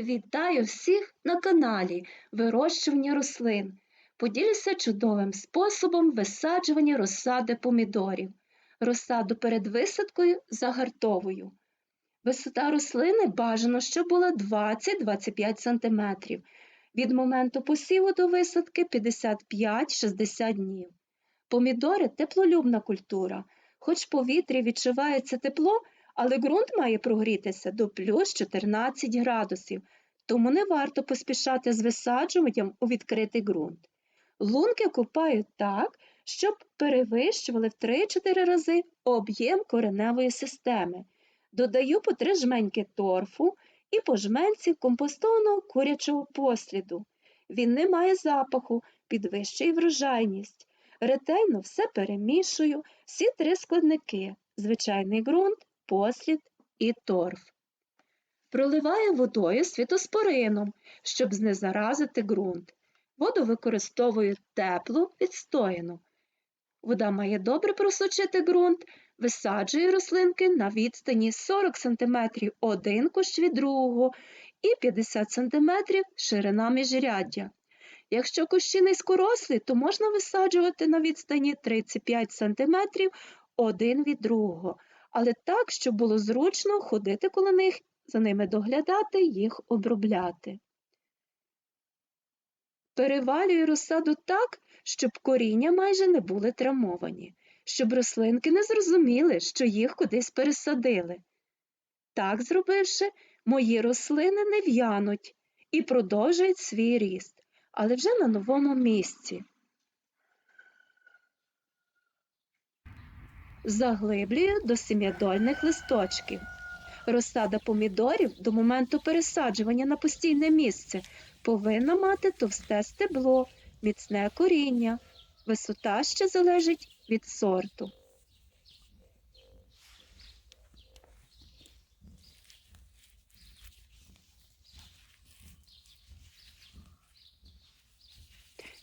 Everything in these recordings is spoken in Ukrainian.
Вітаю всіх на каналі Вирощування рослин. Поділюся чудовим способом висаджування розсади помідорів. Розсаду перед висадкою загартовую. Висота рослини бажано, щоб була 20-25 см. Від моменту посіву до висадки 55-60 днів. Помідори теплолюбна культура. Хоч повітрі відчувається тепло, але ґрунт має прогрітися до плюс 14 градусів, тому не варто поспішати з висаджуванням у відкритий ґрунт. Лунки копають так, щоб перевищували в 3-4 рази об'єм кореневої системи. Додаю по 3 жменьки торфу і по жменці компостованого курячого посліду. Він не має запаху, підвищує врожайність. Ретельно все перемішую, всі три складники звичайний ґрунт, послід і торф. Проливаю водою світоспорином, щоб знезаразити ґрунт. Воду використовую теплу, відстояну. Вода має добре просочити ґрунт, висаджую рослинки на відстані 40 см один кущ від другого і 50 см ширина міжряддя. Якщо кущі низькорослі, то можна висаджувати на відстані 35 см один від другого, але так, щоб було зручно ходити коло них, за ними доглядати, їх обробляти. Перевалюю розсаду так, щоб коріння майже не були травмовані, щоб рослинки не зрозуміли, що їх кудись пересадили. Так зробивши, мої рослини не в'януть і продовжують свій ріст, але вже на новому місці. Заглиблюю до сім'ядольних листочків. Розсада помідорів до моменту пересаджування на постійне місце повинна мати товсте стебло, міцне коріння. Висота ще залежить від сорту.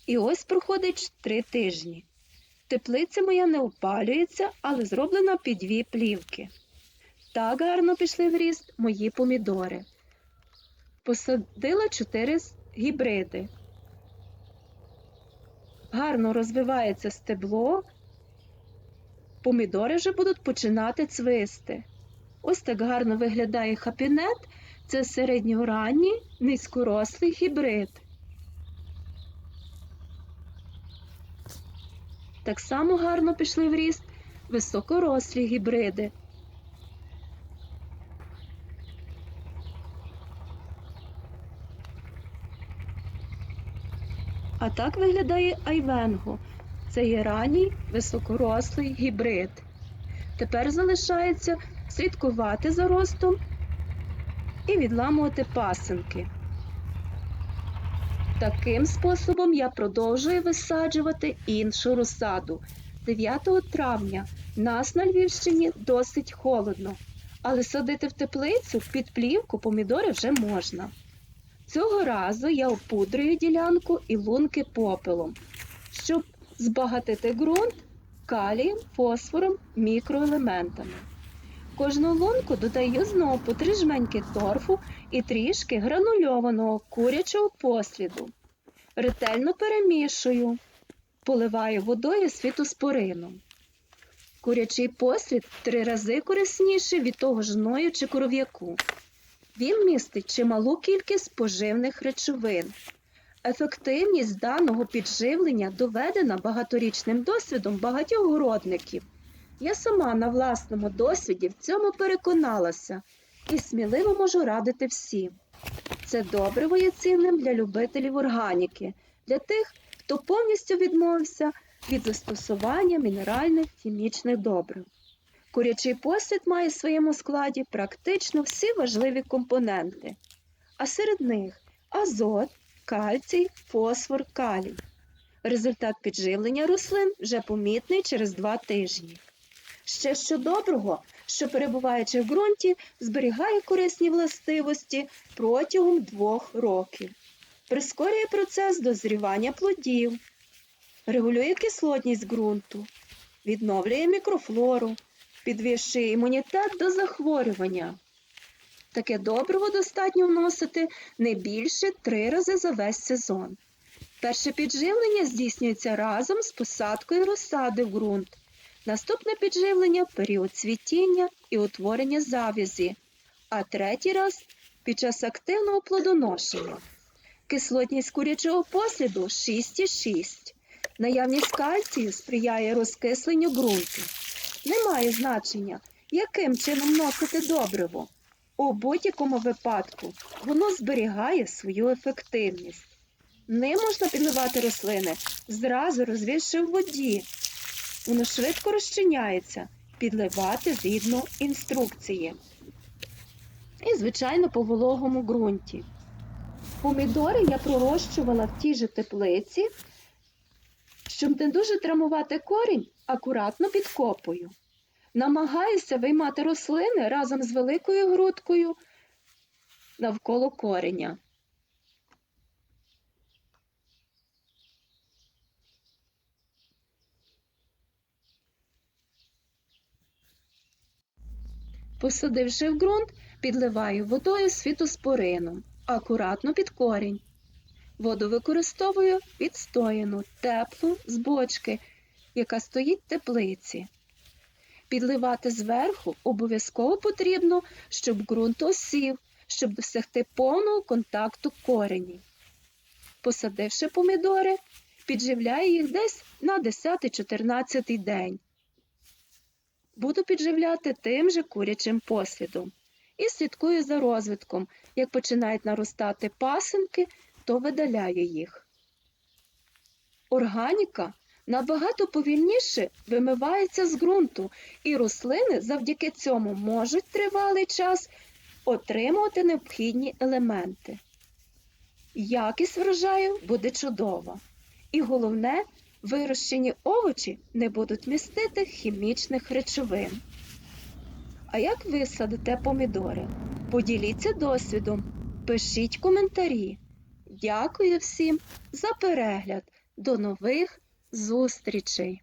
І ось проходить три тижні. Теплиця моя не опалюється, але зроблена під дві плівки. Так гарно пішли в ріст мої помідори. Посадила чотири гібриди. Гарно розвивається стебло. Помідори вже будуть починати цвисти. Ось так гарно виглядає хапінет. Це середньоранній низькорослий гібрид. Так само гарно пішли в ріст високорослі гібриди. А так виглядає айвенго. Це є ранній високорослий гібрид. Тепер залишається слідкувати за ростом і відламувати пасинки. Таким способом я продовжую висаджувати іншу розсаду. 9 травня нас на Львівщині досить холодно, але садити в теплицю під плівку помідори вже можна. Цього разу я опудрюю ділянку і лунки попелом, щоб збагатити ґрунт калієм, фосфором, мікроелементами. Кожну лунку додаю знову по три жменьки торфу і трішки гранульованого курячого посліду. Ретельно перемішую, поливаю водою світоспорином. Курячий послід три рази корисніший від того ж гною чи коров'яку. Він містить чималу кількість поживних речовин. Ефективність даного підживлення доведена багаторічним досвідом багатьох городників. Я сама на власному досвіді в цьому переконалася і сміливо можу радити всім. Це добриво є цінним для любителів органіки, для тих, хто повністю відмовився від застосування мінеральних хімічних добрив. Курячий послід має в своєму складі практично всі важливі компоненти, а серед них азот, кальцій, фосфор, калій. Результат підживлення рослин вже помітний через два тижні. Ще що доброго, що перебуваючи в ґрунті, зберігає корисні властивості протягом двох років, прискорює процес дозрівання плодів, регулює кислотність ґрунту, відновлює мікрофлору, підвищує імунітет до захворювання. Таке добриво достатньо вносити не більше три рази за весь сезон. Перше підживлення здійснюється разом з посадкою розсади в ґрунт. Наступне підживлення період цвітіння і утворення завязі, а третій раз під час активного плодоношення. Кислотність курячого посліду 6,6. Наявність кальцію сприяє розкисленню ґрунту. Немає значення, яким чином вносити добриво. У будь-якому випадку воно зберігає свою ефективність. Ним можна підливати рослини, зразу розвівши в воді. Воно швидко розчиняється, підливати згідно інструкції. І, звичайно, по вологому ґрунті. Помідори я пророщувала в тій же теплиці, щоб не дуже травмувати корінь, акуратно підкопую. Намагаюся виймати рослини разом з великою грудкою навколо кореня. Посадивши в ґрунт, підливаю водою з фітоспорином, акуратно під корінь. Воду використовую відстояну, теплу з бочки, яка стоїть в теплиці. Підливати зверху обов'язково потрібно, щоб ґрунт осів, щоб досягти повного контакту корені. Посадивши помідори, підживляю їх десь на 10-14 день. Буду підживляти тим же курячим послідом. І слідкую за розвитком. Як починають наростати пасинки, то видаляю їх. Органіка набагато повільніше вимивається з ґрунту, і рослини завдяки цьому можуть тривалий час отримувати необхідні елементи. Якість врожаю буде чудова. І головне, вирощені овочі не будуть містити хімічних речовин. А як ви садите помідори? Поділіться досвідом, пишіть коментарі. Дякую всім за перегляд. До нових зустрічей!